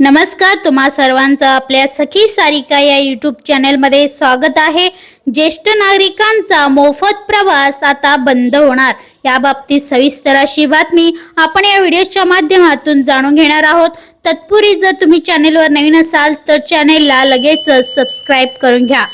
नमस्कार तुम्हा सर्वांचं आपल्या सखी सारिका या यूट्यूब चॅनलमध्ये स्वागत आहे. ज्येष्ठ नागरिकांचा मोफत प्रवास आता बंद होणार. याबाबतीत सविस्तर अशी बातमी आपण या व्हिडिओच्या माध्यमातून जाणून घेणार आहोत. तत्पूर्वी जर तुम्ही चॅनेलवर नवीन असाल तर चॅनेलला लगेचच सबस्क्राईब करून घ्या.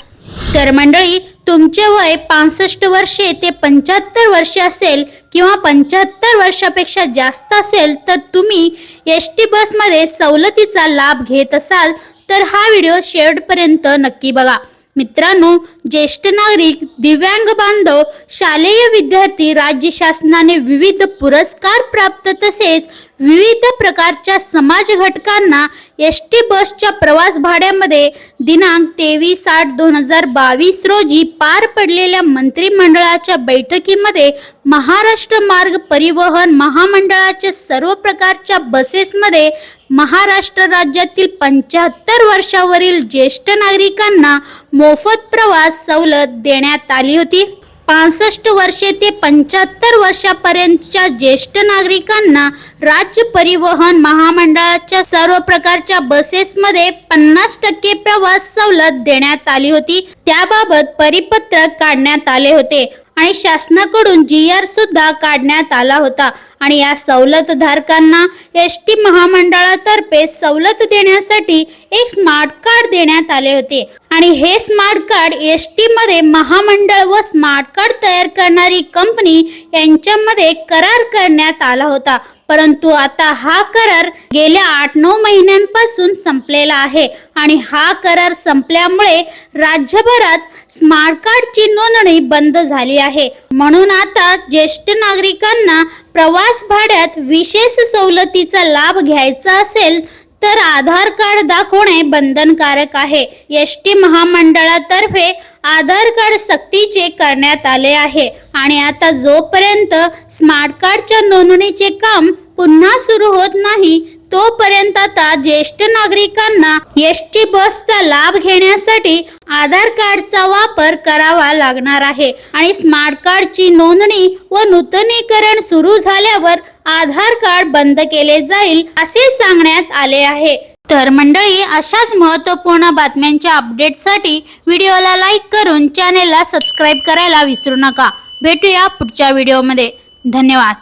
तर मंडळी तुमचे वय पासष्ट वर्षे ते पंच्याहत्तर वर्षे असेल किंवा पंच्याहत्तर वर्षापेक्षा जास्त असेल तर तुम्ही एस टी बसमध्ये सवलतीचा लाभ घेत असाल तर हा व्हिडिओ शेवटपर्यंत नक्की बघा. मित्रांनो ज्येष्ठ नागरिक दिव्यांग बांधव शालेय विद्यार्थी राज्य शासनाने विविध पुरस्कार प्राप्त तसेच विविध प्रकारच्या समाज घटकांना एस टी बसच्या प्रवास भाड्यामध्ये दिनांक तेवीस आठ दोन हजार बावीस रोजी पार पडलेल्या मंत्रिमंडळाच्या बैठकीमध्ये महाराष्ट्र मार्ग परिवहन महामंडळाच्या सर्व प्रकारच्या बसेसमध्ये महाराष्ट्र राज्यातील पंच्याहत्तर वर्षावरील ज्येष्ठ नागरिकांना मोफत प्रवास सवलत देण्यात आली होती. पासष्ट वर्षे ते पंच्याहत्तर वर्षापर्यंतच्या ज्येष्ठ नागरिकांना राज्य परिवहन महामंडळाच्या सर्व प्रकारच्या बसेसमध्ये पन्नास टक्के प्रवास सवलत देण्यात आली होती. त्याबाबत परिपत्रक काढण्यात आले होते. आणि शासनाकडून जी आर सुद्धा काढण्यात आला होता. आणि या सवलतधारकांना एस टी महामंडळातर्फे सवलत देण्यासाठी एक स्मार्ट कार्ड देण्यात आले होते. आणि हे स्मार्ट कार्ड एस टी मध्ये महामंडळ व स्मार्ट कार्ड तयार करणारी कंपनी यांच्यामध्ये करार करण्यात आला होता. परंतु आता हा करार गेल्या आठ नऊ महिन्यांपासून संपलेला आहे आणि हा करार संपल्यामुळे राज्यभरात स्मार्ट कार्डची नोंदणी बंद झाली आहे. म्हणून आता ज्येष्ठ नागरिकांना प्रवास भाड्यात विशेष सवलतीचा लाभ घ्यायचा असेल तर आधार कार्ड दाखवणे बंधनकारक आहे. एस टी महामंडळातर्फे आधार कार्ड सक्तीचे करण्यात आले आहे आणि आता जोपर्यंत स्मार्ट कार्डच्या नोंदणीचे काम पुन्हा सुरू होत नाही तोपर्यंत आता ज्येष्ठ नागरिकांना एस टी बसचा लाभ घेण्यासाठी आधार कार्डचा वापर करावा लागणार आहे. आणि स्मार्ट कार्डची नोंदणी व नूतनीकरण सुरू झाल्यावर आधार कार्ड बंद केले जाईल असे सांगण्यात आले आहे. तर मंडळी अशाच महत्त्वपूर्ण बातम्यांच्या अपडेटसाठी व्हिडिओला लाईक करून चॅनेलला सबस्क्राईब करायला विसरू नका. भेटूया पुढच्या व्हिडिओमध्ये. धन्यवाद.